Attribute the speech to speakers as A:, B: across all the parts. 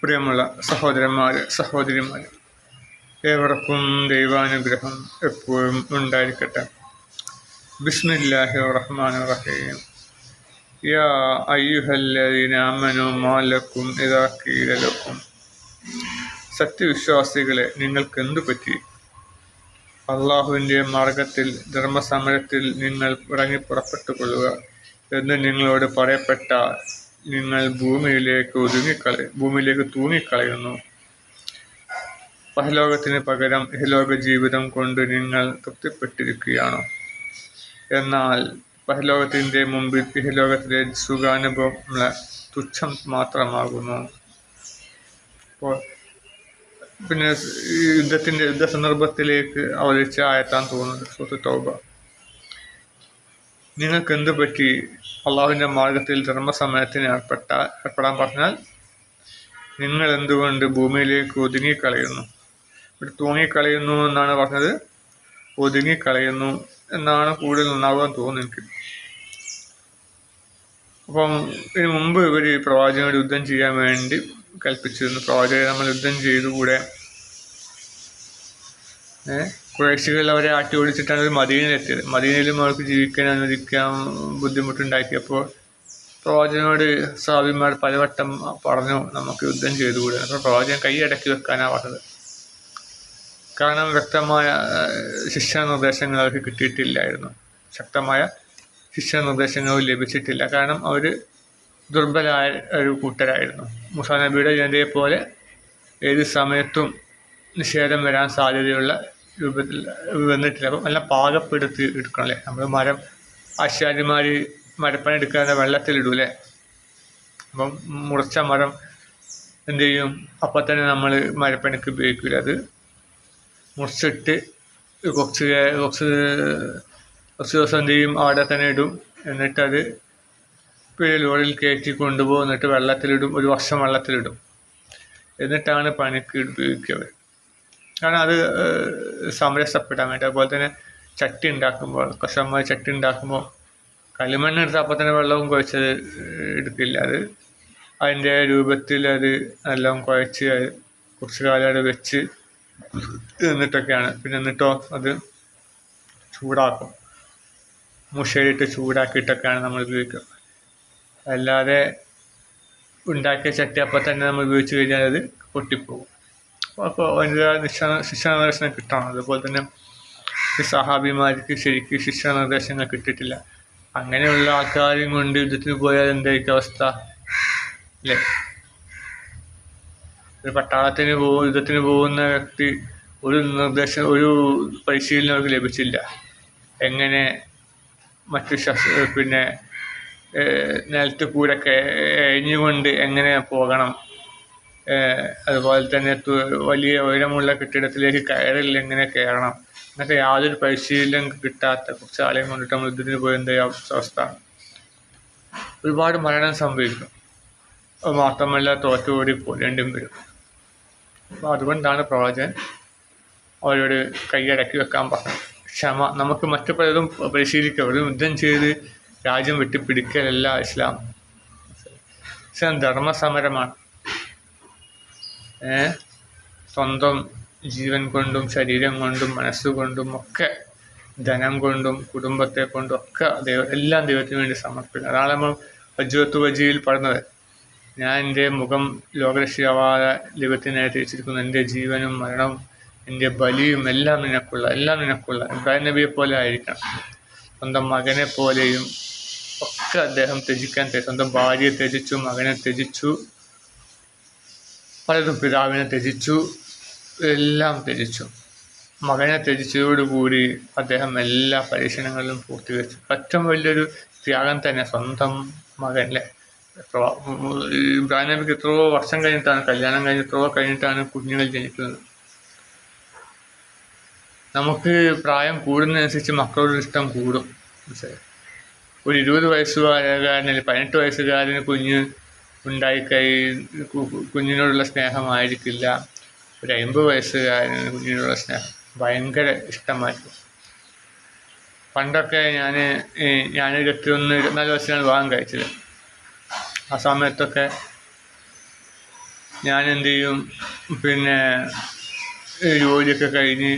A: പ്രിയമുള്ള സഹോദരന്മാർ സഹോദരിമാർ ഏവർക്കും ദൈവാനുഗ്രഹം എപ്പോഴും ഉണ്ടായിരിക്കട്ടെ. ബിസ്മില്ലാഹി റഹ്മാൻ റഹീം യാ അയ്യുഹല്ലദീന ആമനു മാലക്കും ഇദാ ഖീല ലക്കും. സത്യവിശ്വാസികളെ നിങ്ങൾക്ക് എന്തു പറ്റി? അള്ളാഹുവിന്റെ മാർഗത്തിൽ ധർമ്മസമരത്തിൽ നിങ്ങൾ ഇറങ്ങി പുറപ്പെട്ടു കൊള്ളുക എന്ന് നിങ്ങളോട് പറയപ്പെട്ട നിങ്ങൾ ഭൂമിയിലേക്ക് ഒതുങ്ങിക്കള ഭൂമിയിലേക്ക് തൂങ്ങിക്കളയുന്നു. പരലോകത്തിന് പകരം ഇഹലോക ജീവിതം കൊണ്ട് നിങ്ങൾ തൃപ്തിപ്പെട്ടിരിക്കുകയാണോ. എന്നാൽ പരലോകത്തിന്റെ മുമ്പിൽ ഇഹലോകത്തിലെ സുഖാനുഭവം തുച്ഛം മാത്രമാകുന്നു. പിന്നെ യുദ്ധത്തിന്റെ യുദ്ധ സന്ദർഭത്തിലേക്ക് അവതരിച്ച് ആയത്താൻ തോന്നുന്നു. സുഹൃത്ത് തൗബ. നിങ്ങൾക്ക് എന്ത് പറ്റി അള്ളാഹുവിന്റെ മാർഗത്തിൽ ധർമ്മസമയത്തിന് ഏർപ്പെട്ട ഏർപ്പെടാൻ പറഞ്ഞാൽ നിങ്ങൾ എന്തുകൊണ്ട് ഭൂമിയിലേക്ക് ഒതുങ്ങിക്കളയുന്നു? ഇവിടെ തൂങ്ങിക്കളയുന്നു എന്നാണ് പറഞ്ഞത്. ഒതുങ്ങിക്കളയുന്നു എന്നാണ് കൂടുതൽ നന്നാവാൻ തോന്നുന്നു എനിക്ക്. അപ്പം ഇതിനു മുമ്പ് ഇവർ പ്രവാചകനോട് യുദ്ധം ചെയ്യാൻ വേണ്ടി കൽപ്പിച്ചിരുന്നു. പ്രവാചകരെ നമ്മൾ യുദ്ധം ചെയ്തുകൂടെ? ഏഹ് കുറേശ്ശികൾ അവരെ ആട്ടി ഓടിച്ചിട്ടാണ് അവർ മദീനയിലെത്തിയത്. മദീനയിലും അവർക്ക് ജീവിക്കാൻ അനുവദിക്കാൻ ബുദ്ധിമുട്ടുണ്ടാക്കിയപ്പോൾ പ്രവാചകനോട് സ്വാഭിമാർ പലവട്ടം പറഞ്ഞു നമുക്ക് യുദ്ധം ചെയ്തുകൂടെ? അപ്പോൾ പ്രവാചകൻ കൈയടക്കി വെക്കാനാണ് കാരണം വ്യക്തമായ ശിക്ഷാ നിർദ്ദേശങ്ങൾ അവർക്ക് കിട്ടിയിട്ടില്ലായിരുന്നു. ശക്തമായ ശിക്ഷാ നിർദ്ദേശങ്ങൾ ലഭിച്ചിട്ടില്ല. കാരണം അവർ ദുർബലായ ഒരു കൂട്ടരായിരുന്നു. മുസാ നബിയുടെ ജനതയെപ്പോലെ പോലെ ഏത് സമയത്തും നിഷേധം വരാൻ സാധ്യതയുള്ള വന്നിട്ടില്ല. അപ്പം നല്ല പാകപ്പെടുത്തി എടുക്കണം നമ്മൾ മരം ആശാരിമാർ മരപ്പണി എടുക്കാതെ വെള്ളത്തിലിടൂലേ? അപ്പം മുറിച്ച മരം എന്ത് ചെയ്യും? അപ്പം തന്നെ നമ്മൾ മരപ്പണിക്ക് ഉപയോഗിക്കില്ല അത് മുറിച്ചിട്ട് കുറച്ച് കുറച്ച് കുറച്ച് ദിവസം എന്ത് ചെയ്യും? അവിടെ തന്നെ ഇടും. എന്നിട്ടത് പിന്നെ ലോറിയിൽ കയറ്റി കൊണ്ടുപോകും. എന്നിട്ട് വെള്ളത്തിലിടും. ഒരു വർഷം വെള്ളത്തിലിടും. എന്നിട്ടാണ് പണിക്ക് ഉപയോഗിക്കുക. കാരണം അത് സംരക്ഷപ്പെടാൻ വേണ്ടി. അതുപോലെ തന്നെ ചട്ടി ഉണ്ടാക്കുമ്പോൾ കർഷകന്മാർ ചട്ടി ഉണ്ടാക്കുമ്പോൾ കളിമണ്ണ് എടുത്ത് അപ്പം തന്നെ വെള്ളവും കുഴച്ചത് എടുക്കില്ല. അത് അതിന്റെ രൂപത്തിൽ അത് എല്ലാം കുഴച്ച് കുറച്ച് കാലം അത് വെച്ച് എന്നിട്ടൊക്കെയാണ് പിന്നെ എന്നിട്ടോ അത് ചൂടാക്കും. മുഷയിലിട്ട് ചൂടാക്കിയിട്ടൊക്കെയാണ് നമ്മൾ ഉപയോഗിക്കുക. അല്ലാതെ ഉണ്ടാക്കിയ ചട്ടി അപ്പം തന്നെ നമ്മൾ ഉപയോഗിച്ച് കഴിഞ്ഞാൽ അത് പൊട്ടിപ്പോകും അപ്പോൾ അതിന്റെ നിശാ ശിക്ഷാ നിർദ്ദേശം കിട്ടണം. അതുപോലെ തന്നെ ഈ സഹാബിമാർക്ക് ശരിക്കും ശിക്ഷണ നിർദ്ദേശങ്ങൾ കിട്ടിയിട്ടില്ല. അങ്ങനെയുള്ള ആൾക്കാരെയും കൊണ്ട് യുദ്ധത്തിന് പോയാൽ എന്തായിരിക്കും അവസ്ഥ? അല്ലേ ഒരു പട്ടാളത്തിന് പോകും യുദ്ധത്തിന് പോകുന്ന വ്യക്തി ഒരു നിർദ്ദേശം ഒരു പരിശീലനം അവർക്ക് ലഭിച്ചില്ല. എങ്ങനെ മറ്റു ശസ് പിന്നെ നിലത്ത് കൂടെ എഴിഞ്ഞുകൊണ്ട് എങ്ങനെ പോകണം? അതുപോലെ തന്നെ വലിയ ഉയരമുള്ള കെട്ടിടത്തിലേക്ക് കയറില്ല എങ്ങനെ കയറണം? എന്നൊക്കെ യാതൊരു പരിശീലനം കിട്ടാത്ത കുറച്ച് ആളെയും കൊണ്ടിട്ട് നമ്മൾ യുദ്ധത്തിന് പോയതിന്റെ അവസ്ഥ? ഒരുപാട് മരണം സംഭവിക്കും മാത്രമല്ല തോറ്റുകൂടി പോരേണ്ടും വരും അപ്പോൾ അതുകൊണ്ടാണ് പ്രവാചകൻ അവരോട് കൈയടക്കി വെക്കാൻ പറഞ്ഞത്. ക്ഷമ നമുക്ക് മറ്റു പലതും പരിശീലിക്കാം. ഒരു യുദ്ധം ചെയ്ത് രാജ്യം വെട്ടിപ്പിടിക്കലല്ല ഇസ്ലാം. ഇസ്ലാം ധർമ്മസമരമാണ്. സ്വന്തം ജീവൻ കൊണ്ടും ശരീരം കൊണ്ടും മനസ്സുകൊണ്ടും ഒക്കെ ധനം കൊണ്ടും കുടുംബത്തെ കൊണ്ടും ഒക്കെ ദൈവ എല്ലാം ദൈവത്തിന് വേണ്ടി സമർപ്പിക്കണം. അതാണ് നമ്മൾ വജ്രത്തു വജിയിൽ പറഞ്ഞത്. ഞാൻ എന്റെ മുഖം ലോകരക്ഷിയാവാതെ ദൈവത്തിനായി തിരിച്ചിരിക്കുന്നു. എന്റെ ജീവനും മരണവും എന്റെ ബലിയും എല്ലാം നിനക്കുള്ള എല്ലാം നിനക്കുള്ള. ഇബ്രാഹിം നബിയെ പോലെ ആയിരിക്കണം. സ്വന്തം മകനെ പോലെയും ഒക്കെ അദ്ദേഹം ത്യജിക്കാൻ സ്വന്തം ഭാര്യയെ ത്യജിച്ചു മകനെ ത്യജിച്ചു. പലതും പിതാവിനെ ത്യജിച്ചു എല്ലാം ത്യജിച്ചു. മകനെ ത്യജിച്ചതോടുകൂടി അദ്ദേഹം എല്ലാ പരീക്ഷണങ്ങളിലും പൂർത്തീകരിച്ചു. ഏറ്റവും വലിയൊരു ത്യാഗം തന്നെ സ്വന്തം മകനെ ഇബ്രാഹിം നബിക്ക് എത്രയോ വർഷം കഴിഞ്ഞിട്ടാണ് കല്യാണം കഴിഞ്ഞ് എത്രയോ കഴിഞ്ഞിട്ടാണ് കുഞ്ഞുങ്ങൾ ജനിക്കുന്നത്. നമുക്ക് പ്രായം കൂടുന്നതനുസരിച്ച് മക്കളുടെ ഇഷ്ടം കൂടും. ഒരു ഇരുപത് അല്ലെങ്കിൽ പതിനെട്ട് വയസ്സുകാരന് കുഞ്ഞ് ഉണ്ടായിക്കൈ കുഞ്ഞിനോടുള്ള സ്നേഹമായിരിക്കില്ല. ഒരു അമ്പത് വയസ്സുകാരന് കുഞ്ഞിനോടുള്ള സ്നേഹം ഭയങ്കര ഇഷ്ടമായിരിക്കും. പണ്ടൊക്കെ ഞാൻ ഞാൻ ഇരുപത്തിയൊന്ന് ഇരുപത്തിനാല് വയസ്സിലാണ് വിവാഹം കഴിച്ചത്. ആ സമയത്തൊക്കെ ഞാൻ എന്ത് ചെയ്യും പിന്നെ ജോലിയൊക്കെ കഴിഞ്ഞ്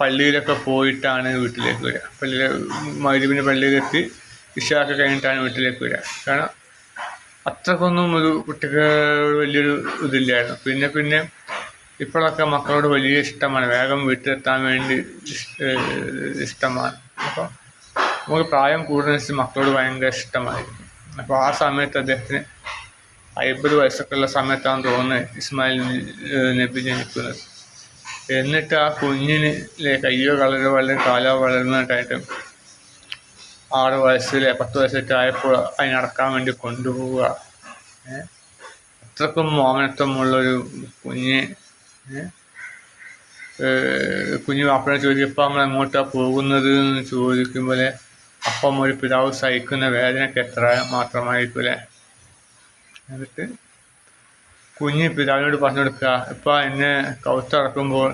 A: പള്ളിയിലൊക്കെ പോയിട്ടാണ് വീട്ടിലേക്ക് വരിക പള്ളിയിലെ മരുവിന് പള്ളിയിലെത്തി ഇഷാക്കെ കഴിഞ്ഞിട്ടാണ് വീട്ടിലേക്ക് വരിക കാരണം അത്രക്കൊന്നും ഒരു കുട്ടിക്ക് വലിയൊരു ഇതില്ലായിരുന്നു. പിന്നെ പിന്നെ ഇപ്പോഴൊക്കെ മക്കളോട് വലിയ ഇഷ്ടമാണ്. വേഗം വീട്ടിലെത്താൻ വേണ്ടി ഇഷ്ടമാണ്. അപ്പോൾ നമുക്ക് പ്രായം കൂടുന്നതിനനുസരിച്ച് മക്കളോട് ഭയങ്കര ഇഷ്ടമായിരുന്നു അപ്പോൾ ആ സമയത്ത് അദ്ദേഹത്തിന് അയ്പത് വയസ്സൊക്കെ ഉള്ള സമയത്താണ് തോന്നുന്നത് ഇസ്മായിൽ നബി ജനിക്കുന്നത്. എന്നിട്ട് ആ കുഞ്ഞിന് കയ്യോ കളരോ വളരെ കാലോ വളർന്നിട്ടായിട്ട് ആറ് വയസ്സിലെ പത്ത് വയസ്സൊക്കെ ആയപ്പോൾ അതിനടക്കാൻ വേണ്ടി കൊണ്ടുപോവുക? അത്രക്കും മോമനത്വമുള്ളൊരു കുഞ്ഞ്. കുഞ്ഞു വാപ്പനെ ചോദിച്ചപ്പോൾ നമ്മൾ എങ്ങോട്ടാണ് പോകുന്നത് എന്ന് ചോദിക്കുമ്പോൾ അപ്പം ഒരു പിതാവ് സഹിക്കുന്ന വേദനയ്ക്ക് എത്ര മാത്രമായിരിക്കും എന്നിട്ട് കുഞ്ഞ് പിതാവിനോട് പറഞ്ഞു കൊടുക്കുക ഇപ്പം എന്നെ കൗത്തടക്കുമ്പോൾ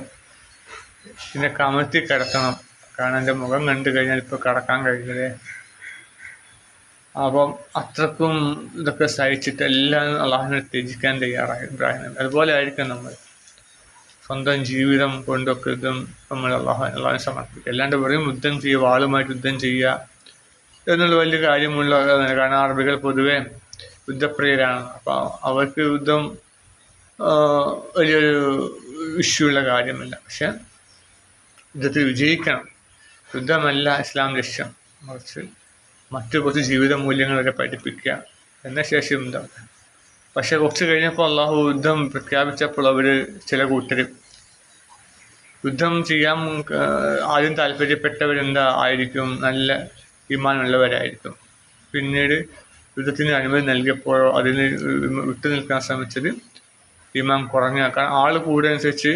A: എന്നെ കമഴ്ത്തി കിടത്തണം. കാരണം എന്റെ മുഖം കണ്ടു കഴിഞ്ഞാൽ ഇപ്പോൾ കടക്കാൻ കഴിയില്ലേ? അപ്പം അത്രക്കും ഇതൊക്കെ സഹിച്ചിട്ട് എല്ലാം അള്ളാഹിനെ ത്യജിക്കാൻ തയ്യാറായി ഇബ്രാഹിം. നബി. അതുപോലെ ആയിരിക്കും നമ്മൾ. സ്വന്തം ജീവിതം കൊണ്ടൊക്കെ ഇതും നമ്മൾ അള്ളാഹു അള്ളാഹിനെ സമർപ്പിക്കുക. അല്ലാണ്ട് വെറും യുദ്ധം ചെയ്യുക വാളുമായിട്ട് യുദ്ധം ചെയ്യുക എന്നുള്ള വലിയ കാര്യമുള്ള കാരണം അറബികൾ പൊതുവെ യുദ്ധപ്രിയരാണ്. അപ്പോൾ അവർക്ക് യുദ്ധം വലിയൊരു ഇഷ്യൂ ഉള്ള കാര്യമല്ല. പക്ഷെ യുദ്ധത്തിൽ വിജയിക്കണം. യുദ്ധമല്ല ഇസ്ലാം ലക്ഷ്യം. മറിച്ച് മറ്റു കുറച്ച് ജീവിത മൂല്യങ്ങൾ വരെ പഠിപ്പിക്കുക. എന്ന ശേഷി ഉണ്ടാവുക പക്ഷെ കുറച്ച് കഴിഞ്ഞപ്പോൾ അള്ളാഹു യുദ്ധം പ്രഖ്യാപിച്ചപ്പോൾ അവർ ചില കൂട്ടർ യുദ്ധം ചെയ്യാൻ ആദ്യം താല്പര്യപ്പെട്ടവരെന്താ? ആയിരിക്കും. നല്ല വിമാനമുള്ളവരായിരിക്കും പിന്നീട് യുദ്ധത്തിന് അനുമതി നൽകിയപ്പോഴോ അതിന് വിട്ടു നിൽക്കാൻ ശ്രമിച്ചത് വിമാനം കുറഞ്ഞ കാരണം ആൾ കൂടുന്നതനുസരിച്ച്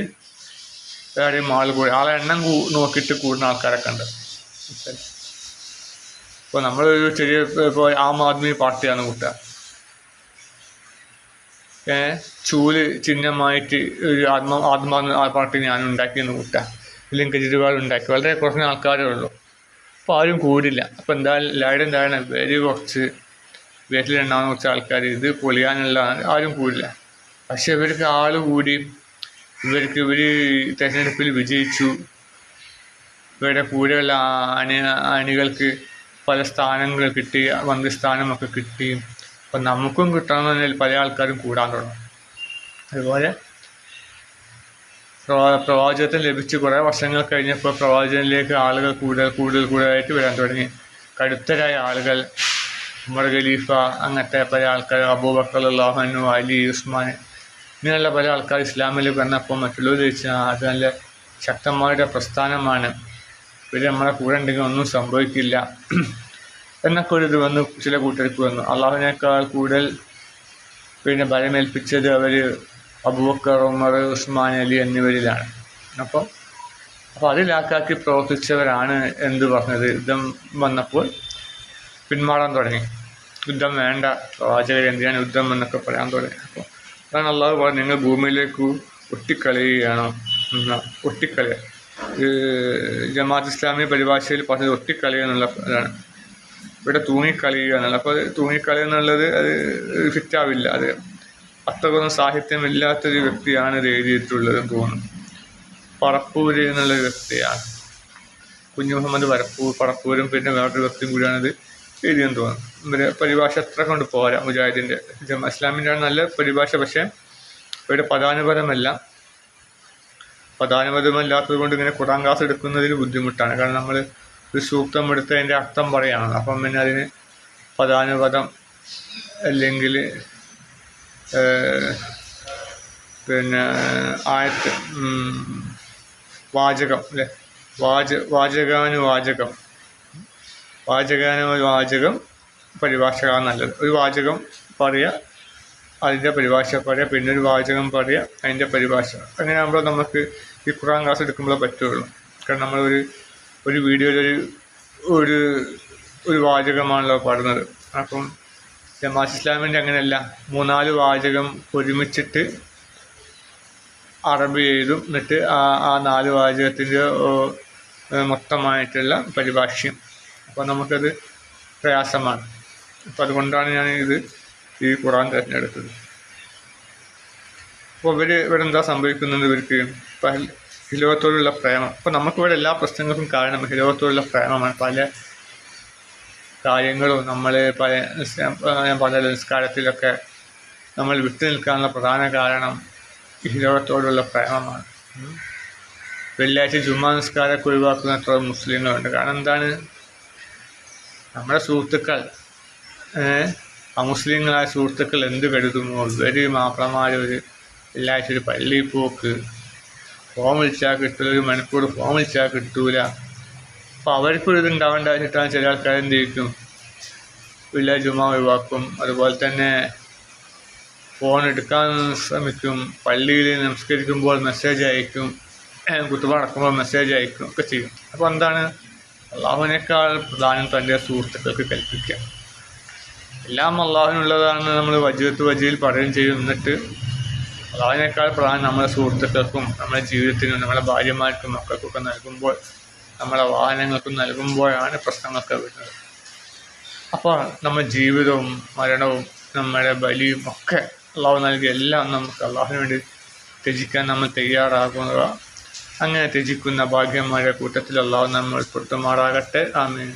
A: വേറെയും ആൾ കൂടി. ആളെ എണ്ണം നോക്കിയിട്ട് കൂടുന്ന ആൾക്കാരൊക്കെ ഉണ്ട്. ഇപ്പോൾ നമ്മളൊരു ചെറിയ ഇപ്പോൾ ആം ആദ്മി പാർട്ടിയാണ് കൂട്ടുക ചൂൽ ചിഹ്നമായിട്ട് ഒരു ആത്മ ആത്മാ പാർട്ടി ഞാൻ ഉണ്ടാക്കിയെന്ന് കൂട്ടുക ഇല്ലെങ്കിൽ കെജ്രിവാൾ ഉണ്ടാക്കി. വളരെ കുറഞ്ഞ ആൾക്കാരേ ഉള്ളൂ. അപ്പോൾ ആരും കൂടില്ല. അപ്പോൾ എന്തായാലും എല്ലാവരും എന്താണ് വെരി കുറച്ച് വീട്ടിലുണ്ടാകുന്ന കുറച്ച് ആൾക്കാർ ഇത് പൊളിയാനുള്ള ആരും കൂടില്ല. പക്ഷേ ഇവർക്ക് ആൾ കൂടി ഇവർക്ക് ഇവർ തെരഞ്ഞെടുപ്പിൽ വിജയിച്ചു. ഇവരുടെ കൂടെയുള്ള അണി അണികൾക്ക് പല സ്ഥാനങ്ങൾ കിട്ടി മന്ത്രിസ്ഥാനമൊക്കെ കിട്ടി. അപ്പം നമുക്കും കിട്ടണമെന്നതിൽ പല ആൾക്കാരും കൂടാൻ തുടങ്ങും. അതുപോലെ പ്രവാചകത്തിന് ലഭിച്ച് കുറേ വർഷങ്ങൾ കഴിഞ്ഞപ്പോൾ പ്രവാചകനിലേക്ക് ആളുകൾ കൂടുതൽ കൂടുതൽ കൂടുതലായിട്ട് വരാൻ തുടങ്ങി. കടുത്തരായ ആളുകൾ ഉമർ ഖലീഫ അങ്ങനത്തെ പല ആൾക്കാർ അബൂബക്കർ അള്ളാഹനു അലി ഉസ്മാൻ ഇങ്ങനെയുള്ള പല ആൾക്കാർ ഇസ്ലാമിൽ വന്നപ്പോൾ മറ്റുള്ളവർ ചോദിച്ചാൽ അത് നല്ല ശക്തമായ പ്രസ്ഥാനമാണ്. ഇവർ നമ്മളെ കൂടെ ഉണ്ടെങ്കിൽ ഒന്നും സംഭവിക്കില്ല. എന്നൊക്കെ ഒരു ഇത് വന്നു ചില കൂട്ടർക്ക് വന്നു. അള്ളാഹുവിനേക്കാൾ കൂടുതൽ പിന്നെ ബലമേൽപ്പിച്ചത് അവർ അബൂബക്കർ ഉമർ ഉസ്മാൻ അലി എന്നിവരിലാണ്. അപ്പം അപ്പോൾ അതിലാക്കാക്കി പ്രവർത്തിച്ചവരാണ് എന്ത് പറഞ്ഞത്? യുദ്ധം വന്നപ്പോൾ പിന്മാറാൻ തുടങ്ങി. യുദ്ധം വേണ്ട പ്രവാചകർ എന്തിനാണ് യുദ്ധം എന്നൊക്കെ പറയാൻ തുടങ്ങി. അപ്പോൾ അതാണ് അള്ളാഹു പറഞ്ഞു നിങ്ങൾ ഭൂമിയിലേക്ക് ഒട്ടിക്കളയുകയാണ്. ഒട്ടിക്കളയ. ജമാഅത്ത് ഇസ്ലാമി പരിഭാഷയിൽ പറഞ്ഞത് ഒട്ടിക്കളയുക എന്നുള്ള ഇതാണ്. ഇവിടെ തൂങ്ങിക്കളയുക എന്നുള്ള അപ്പോൾ അത് തൂങ്ങിക്കളയുക എന്നുള്ളത് അത് ഫിറ്റാവില്ല. അത് അത്രക്കൊന്നും സാഹിത്യമില്ലാത്തൊരു വ്യക്തിയാണ് ഇത് എഴുതിയിട്ടുള്ളതെന്ന് തോന്നുന്നു. പറപ്പൂര് എന്നുള്ളൊരു വ്യക്തിയാണ്. കുഞ്ഞു മുഹമ്മദ് പറപ്പൂർ പറപ്പൂരും പിന്നെ വേറൊരു വ്യക്തിയും കൂടിയാണിത്. എഴുതിയെന്ന് തോന്നുന്നു ഇവരെ പരിഭാഷ അത്ര കൊണ്ട് പോരാ മുജാഹിദിന്റെ ഇസ്ലാമിന്റെ നല്ല പരിഭാഷ പക്ഷേ ഇവരുടെ പദാനുപദമല്ല പദാനുപദമല്ലാത്തത് കൊണ്ട് ഇങ്ങനെ ഖുറാൻ ക്ലാസ് എടുക്കുന്നതിന് ബുദ്ധിമുട്ടാണ്. കാരണം നമ്മൾ ഒരു സൂക്തം എടുത്ത് അതിന്റെ അർത്ഥം പറയാണ്. അപ്പം പിന്നെ അതിന് പദാനുപദം അല്ലെങ്കിൽ പിന്നെ ആയത്ത് വാചകം അല്ലേ? വാച വാചകാനുവാചകം. വാചകാനുവാചകം പരിഭാഷയാണ് നല്ലത്. ഒരു വാചകം പറയുക അതിന്റെ പരിഭാഷ പറയുക പിന്നെ ഒരു വാചകം പറയുക അതിന്റെ പരിഭാഷ. അങ്ങനെ ആകുമ്പോൾ നമുക്ക് ഈ ഖുറാൻ ക്ലാസ് എടുക്കുമ്പോഴേ പറ്റുള്ളൂ. കാരണം നമ്മളൊരു ഒരു വീഡിയോയിലൊരു ഒരു ഒരു വാചകമാണല്ലോ പാടുന്നത്. അപ്പം ജമാഅത്ത് ഇസ്ലാമിന്റെ അങ്ങനെയല്ല. മൂന്നാൽ വാചകം ഒരുമിച്ചിട്ട് അറബി എഴുതും. എന്നിട്ട് ആ ആ നാല് വാചകത്തിന്റെ മൊത്തമായിട്ടുള്ള പരിഭാഷ്യം അപ്പോൾ നമുക്കത് പ്രയാസമാണ്. അപ്പോൾ അതുകൊണ്ടാണ് ഞാൻ ഇത് ഈ ഖുറാൻ തിരഞ്ഞെടുത്തത്. അപ്പോൾ ഇവർ ഇവിടെ എന്താ സംഭവിക്കുന്നത് ഇവർക്ക്? ഇപ്പം ഹിലോത്തോടുള്ള പ്രേമം. അപ്പോൾ നമുക്കിവിടെ എല്ലാ പ്രശ്നങ്ങൾക്കും കാരണം ഹിലോത്തോടുള്ള പ്രേമമാണ്. പല കാര്യങ്ങളും നമ്മൾ പല പല ഞാൻ പറഞ്ഞ നിസ്കാരത്തിലൊക്കെ നമ്മൾ വിട്ടു നിൽക്കാനുള്ള പ്രധാന കാരണം ഹിലോത്തോടുള്ള പ്രേമമാണ്. വെള്ളിയാഴ്ച ജുമാ നിസ്കാരമൊക്കെ ഒഴിവാക്കുന്ന എത്ര മുസ്ലിങ്ങളുണ്ട്. കാരണം എന്താണ്? നമ്മുടെ സുഹൃത്തുക്കൾ അമുസ്ലിങ്ങളായ സുഹൃത്തുക്കൾ എന്ത് കരുതുന്നു? ഇവർ മാപ്പിളമാർ ഒരു എല്ലാഴ്ച ഒരു പള്ളി പോക്ക്. ഫോം വിളിച്ചാൽ കിട്ടൂല ഒരു മണിക്കൂർ ഫോം വിളിച്ചാൽ കിട്ടൂല. അപ്പോൾ അവർക്കൊരു ഇത് ഉണ്ടാവേണ്ട വെച്ചിട്ടാണ് ചില ആൾക്കാർ എന്ത് ചെയ്യും വില്ല ജുമാ ഒഴിവാക്കും. അതുപോലെ തന്നെ ഫോൺ എടുക്കാൻ ശ്രമിക്കും. പള്ളിയിൽ നമസ്കരിക്കുമ്പോൾ മെസ്സേജ് അയക്കും. കുത്തുപാടക്കുമ്പോൾ മെസ്സേജ് അയക്കും. ഒക്കെ ചെയ്യും. അപ്പോൾ എന്താണ്? അള്ളാഹുവിനേക്കാൾ പ്രധാനം തന്റെ സുഹൃത്തുക്കൾക്ക് കൽപ്പിക്കുക. എല്ലാം അള്ളാഹുവിനുള്ളതാണെന്ന് നമ്മൾ വജീത്ത് വജിയിൽ പറയുകയും ചെയ്യും. എന്നിട്ട് അള്ളാഹുവിനേക്കാൾ പ്രധാനം നമ്മുടെ സുഹൃത്തുക്കൾക്കും നമ്മുടെ ജീവിതത്തിനും നമ്മുടെ ഭാര്യമാർക്കും മക്കൾക്കൊക്കെ നൽകുമ്പോൾ നമ്മുടെ വാഹനങ്ങൾക്കും നൽകുമ്പോഴാണ് പ്രശ്നങ്ങളൊക്കെ വരുന്നത്. അപ്പോൾ നമ്മുടെ ജീവിതവും മരണവും നമ്മുടെ ബലിയും ഒക്കെ അള്ളാഹു നൽകിയ എല്ലാം നമുക്ക് അള്ളാഹുവിന് വേണ്ടി ത്യജിക്കാൻ നമ്മൾ തയ്യാറാകുക അങ്ങനെ ത്യജിക്കുന്ന ഭാഗ്യന്മാരുടെ കൂട്ടത്തിൽ അള്ളാഹു നമ്മൾ ഉൾപ്പെടുത്തുമാറാകട്ടെ. ആമീൻ.